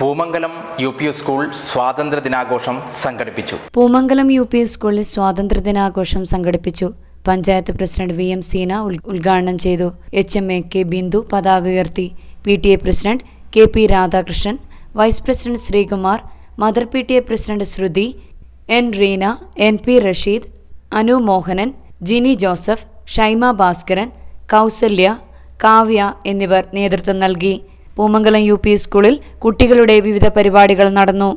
Poomangalam U P school സ്വാതന്ത്ര്യ ദിനാഘോഷം സംഘടിപ്പിച്ചു. പൂമംഗലം യു പി സ്കൂളിൽ സ്വാതന്ത്ര്യദിനാഘോഷം സംഘടിപ്പിച്ചു. Panchayat president V M Seena ഉദ്ഘാടനം ചെയ്തു. H M A K Bindu പതാക ഉയർത്തി. P T A president K P Radhakrishnan vice president Sreekumar mother P T A president Shruthi N Reena N P Rasheed Anu Mohanan Jini Joseph Shyma Bhaskaran Kausalya Kavya എന്നിവർ നേതൃത്വം നൽകി. Poomangalam U സ്കൂളിൽ കുട്ടികളുടെ വിവിധ പരിപാടികൾ നടന്നു